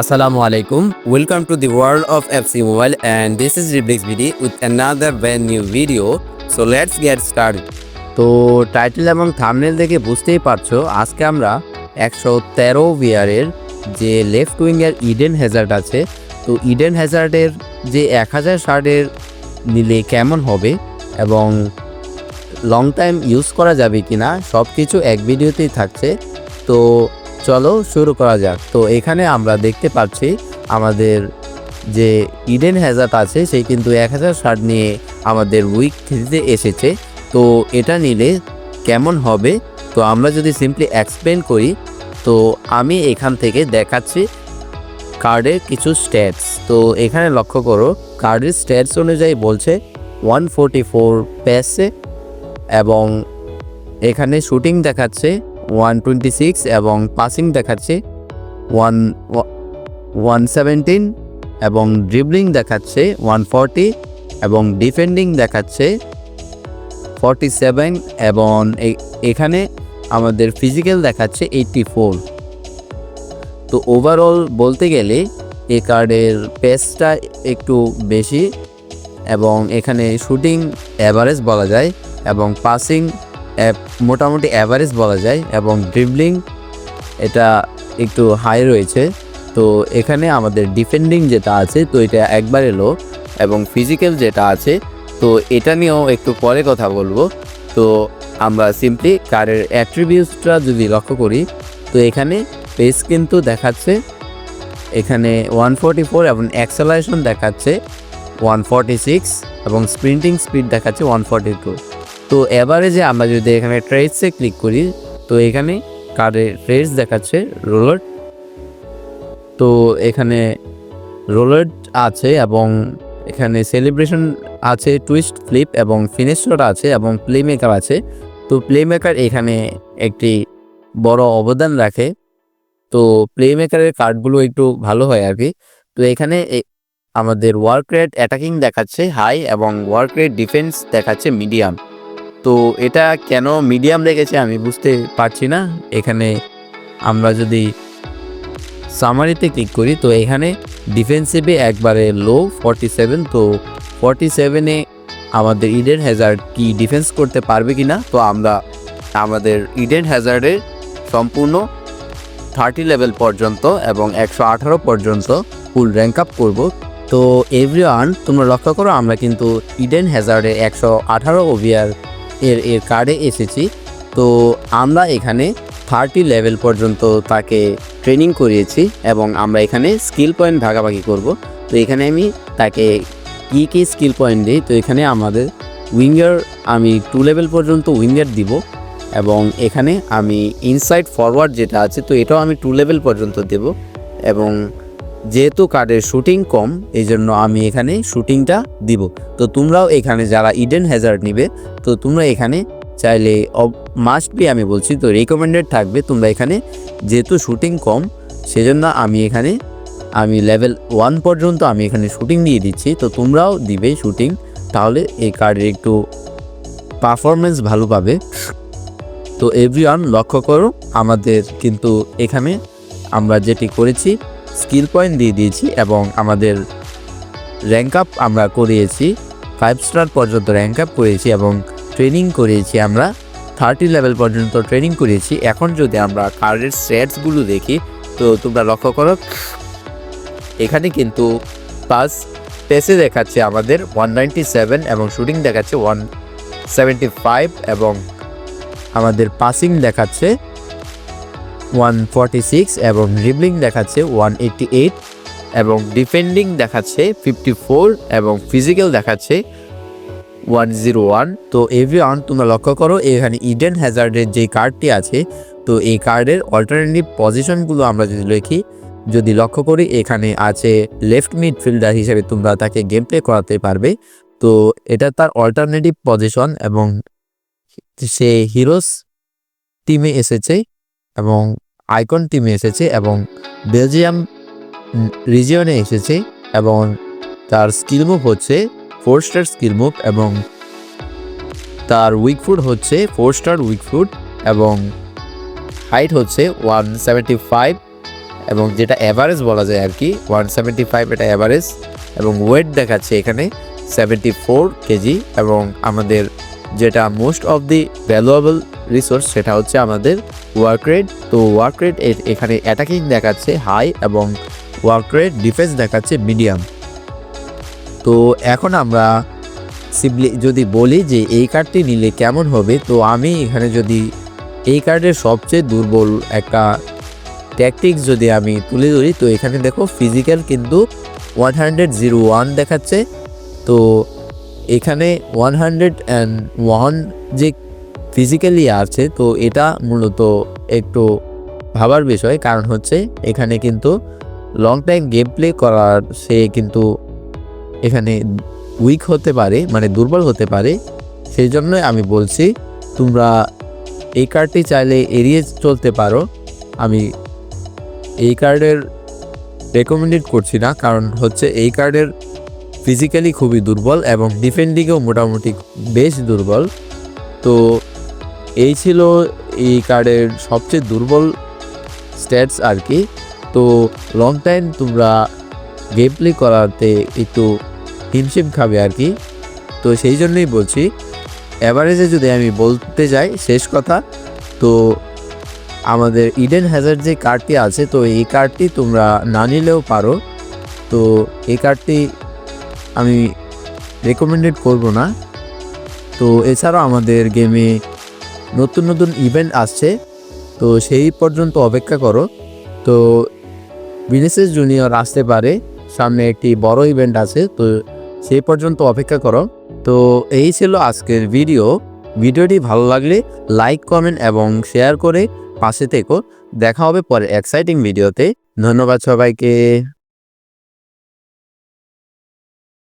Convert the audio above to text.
Assalamu alaikum. Welcome to the world of FC Mobile and this is Riblix BD with another brand new video. So, let's get started. তো title এবং thumbnail দেখে বুঝতেই পারছ, আজকে আমরা একশো তেরো বিয়ারের যে লেফট উইংয়ের ইডেন হ্যাজার্ড আছে, তো ইডেন হ্যাজার্ডের যে এক হাজার শার্টের নিলে কেমন হবে এবং লং টাইম ইউজ করা যাবে কি না সব কিছু এক ভিডিওতেই থাকছে তো চলো শুরু করা যাক। তো এখানে আমরা দেখতে পাচ্ছি আমাদের যে ইডেন হ্যাজার্ড আছে সেই কিন্তু এক হাজার শার্ট নিয়ে আমাদের উইক থ্রিতে এসেছে। তো এটা নিলে কেমন হবে? তো আমরা যদি সিম্পলি এক্সপ্লেন করি, তো আমি এখান থেকে দেখাচ্ছি কার্ডের কিছু স্ট্যাটস তো এখানে লক্ষ্য করো কার্ডের স্ট্যাটস অনুযায়ী বলছে ওয়ান ফোরটি ফোর প্যাসে এবং এখানে শুটিং দেখাচ্ছে ওয়ান টোয়েন্টি সিক্স এবং পাসিং দেখাচ্ছে ওয়ান ওয়ান সেভেন্টিন এবং ড্রিবলিং দেখাচ্ছে ওয়ান ফর্টি এবং ডিফেন্ডিং দেখাচ্ছে ফর্টি সেভেন এবং এখানে আমাদের ফিজিক্যাল দেখাচ্ছে এইটটি ফোর তো ওভারঅল বলতে গেলে এ কার্ডের পেসটা একটু বেশি এবং এখানে শুটিং অ্যাভারেজ বলা যায় এবং পাসিং মোটামুটি অ্যাভারেজ বলা যায় এবং ড্রিবলিং এটা একটু হাই রয়েছে। তো এখানে আমাদের ডিফেন্ডিং যেটা আছে, তো এটা একবার এলো এবং ফিজিক্যাল যেটা আছে, তো এটা নিয়েও একটু পরে কথা বলব। তো আমরা সিম্পলি কারের অ্যাট্রিবিউটসটা যদি লক্ষ্য করি, তো এখানে পেস কিন্তু দেখাচ্ছে, এখানে ওয়ান ফোরটি ফোর এবং অ্যাক্সেলারেশন দেখাচ্ছে ওয়ান ফর্টি সিক্স এবং স্প্রিন্টিং স্পিড দেখাচ্ছে ওয়ান ফর্টি টু তো এভারেজে আমরা যদি এখানে ট্রেডসে ক্লিক করি, তো এখানে কারের ট্রেডস দেখাচ্ছে রোলার তো এখানে রোলার আছে এবং এখানে সেলিব্রেশন আছে টুইস্ট ফ্লিপ এবং ফিনিশর আছে এবং প্লে মেকার আছে। তো প্লে মেকার এখানে একটি বড় অবদান রাখে। তো প্লে মেকারের কার্ডগুলো একটু ভালো হয় আর কি। তো এখানে আমাদের ওয়ার্ক রেট অ্যাটাকিং দেখাচ্ছে হাই এবং ওয়ার্ক রেট ডিফেন্স দেখাচ্ছে মিডিয়াম তো এটা কেন মিডিয়াম রেখেছে আমি বুঝতে পারছি না। এখানে আমরা যদি সামারিতে ক্লিক করি, তো এখানে ডিফেন্সিভে একবারে লো ফর্টি সেভেন তো ফর্টি সেভেনে আমাদের ইডেন হ্যাজার্ড কি ডিফেন্স করতে পারবে কি না তো আমরা আমাদের ইডেন হ্যাজার্ডের সম্পূর্ণ থার্টি লেভেল পর্যন্ত এবং একশো আঠারো পর্যন্ত ফুল র্যাঙ্ক আপ করব। তো এভরিওয়ান তোমরা লক্ষ্য করো, আমরা কিন্তু ইডেন হ্যাজার্ডের একশো আঠারো ওভিয়ার এর এর কার্ডে এসেছি। তো আমরা এখানে থার্টি লেভেল পর্যন্ত তাকে ট্রেনিং করিয়েছি এবং আমরা এখানে স্কিল পয়েন্ট ভাগাভাগি করব। তো এখানে আমি তাকে কী কী স্কিল পয়েন্ট দিই? তো এখানে আমাদের উইঙ্গার আমি টু লেভেল পর্যন্ত উইঙ্গার দিব এবং এখানে আমি ইনসাইড ফরওয়ার্ড যেটা আছে, তো এটাও আমি টু লেভেল পর্যন্ত দেব এবং যেহেতু কার্ডের শুটিং কম এই জন্য আমি এখানে শুটিংটা দিব। তো তোমরাও এখানে যারা ইডেন হ্যাজার্ড নিবে, তো তোমরা এখানে চাইলে মাস্ট বি আমি বলছি, তো রেকমেন্ডেড থাকবে তোমরা এখানে। যেহেতু শুটিং কম, সেজন্য আমি এখানে, আমি লেভেল ওয়ান পর্যন্ত আমি এখানে শুটিং দিয়ে দিচ্ছি। তো তোমরাও দিবে শুটিং, তাহলে এই কার্ডের একটু পারফরমেন্স ভালো পাবে। তো এভরিওয়ান লক্ষ্য করো, আমাদের কিন্তু এখানে আমরা যেটি করেছি স্কিল পয়েন্ট দিয়ে দিয়েছি এবং আমাদের র্যাঙ্ক আপ আমরা করিয়েছি ফাইভ স্টার পর্যন্ত র্যাঙ্ক আপ করেছি এবং ট্রেনিং করিয়েছি আমরা থার্টি লেভেল পর্যন্ত ট্রেনিং করিয়েছি। এখন যদি আমরা কার্ডের সেটসগুলো দেখি, তো তোমরা লক্ষ্য করো, এখানে কিন্তু পাস পেসে দেখাচ্ছে আমাদের ওয়ান নাইনটি সেভেন এবং শুটিং দেখাচ্ছে ওয়ান সেভেন্টি ফাইভ এবং আমাদের পাসিং দেখাচ্ছে ওয়ান এবং ড্রিবলিং দেখাচ্ছে ওয়ান এবং ডিফেন্ডিং দেখাচ্ছে ফিফটি এবং ফিজিক্যাল দেখাচ্ছে ওয়ান জিরো ওয়ান তো এভরিওয়ান, তোমরা লক্ষ্য করো, এখানে ইডেন হ্যাজার্ডের যে কার্ডটি আছে, তো এই কার্ডের অল্টারনেটিভ পজিশনগুলো আমরা যদি লিখি, যদি লক্ষ্য করি, এখানে আছে লেফট মিডফিল্ডার হিসেবে তোমরা তাকে গেম প্লে করাতে পারবে। তো এটা তার অল্টারনেটিভ পজিশন এবং সে হিরোস টিমে এসেছে এবং আইকন টিমে এসেছে এবং বেলজিয়াম রিজিয়নে এসেছে এবং তার স্কিল মুভ হচ্ছে ফোর স্টার স্কিল মুভ এবং তার উইক ফুড হচ্ছে ফোর স্টার উইক ফুড এবং হাইট হচ্ছে ওয়ান সেভেন্টি ফাইভ এবং যেটা অ্যাভারেজ বলা যায় আর কি ওয়ান সেভেন্টি ফাইভ এটা অ্যাভারেজ এবং ওয়েট দেখাচ্ছে এখানে সেভেন্টি ফোর কেজি এবং আমাদের যেটা most of the valuable resource সেটা হচ্ছে আমাদের ওয়ার্ক রেট তো ওয়ার্ক রেট এখানে অ্যাটাকিং দেখাচ্ছে হাই এবং ওয়ার্ক রেট ডিফেন্স দেখাচ্ছে মিডিয়াম তো এখন আমরা সিম্পলি যদি বলি যে এই কার্ডটি নিলে কেমন হবে, তো আমি এখানে যদি এই কার্ডের সবচেয়ে দুর্বল একটা ট্যাকটিক্স যদি আমি তুলে ধরি, তো এখানে দেখো ফিজিক্যাল কিন্তু ওয়ান হান্ড্রেড জিরো ওয়ান দেখাচ্ছে। তো এখানে ওয়ান হান্ড্রেড অ্যান্ড ওয়ান যে ফিজিক্যালি আছে, তো এটা মূলত একটু ভাবার বিষয়। কারণ হচ্ছে, এখানে কিন্তু লং টাইম গেম প্লে করার সে কিন্তু এখানে উইক হতে পারে মানে দুর্বল হতে পারে। সেই জন্যই আমি বলছি, তোমরা এই কার্ডটি চাইলে এড়িয়ে চলতে পারো। আমি এই কার্ডের রেকমেন্ডেড করছি না, কারণ হচ্ছে এই কার্ডের ফিজিক্যালি খুবই দুর্বল এবং ডিফেন্ডিংয়েও মোটামুটি বেশ দুর্বল। তো এই ছিল এই কার্ডের সবচেয়ে দুর্বল স্ট্যাটস আর কি। তো লং টাইম তোমরা গেম প্লে করাতে একটু হিমশিম খাবে আর কি। তো সেই জন্যই বলছি অ্যাভারেজে যদি আমি বলতে যাই শেষ কথা, তো আমাদের ইডেন হ্যাজার যে কার্ডটি আছে, তো এই কার্ডটি তোমরা না নিলেও পারো। তো এই কার্ডটি আমি রেকমেন্ডেড করব না। তো এছাড়াও আমাদের গেমে নতুন নতুন ইভেন্ট আসছে, তো সেই পর্যন্ত অপেক্ষা করো। তো বিনেসেস জুনিয়র আসতে পারে, সামনে একটি বড় ইভেন্ট আছে, তো সেই পর্যন্ত অপেক্ষা করো। তো এই ছিল আজকের ভিডিও ভিডিওটি ভালো লাগলে লাইক কমেন্ট এবং শেয়ার করে পাশে থেকো। দেখা হবে পরে এক্সাইটিং ভিডিওতে ধন্যবাদ সবাইকে।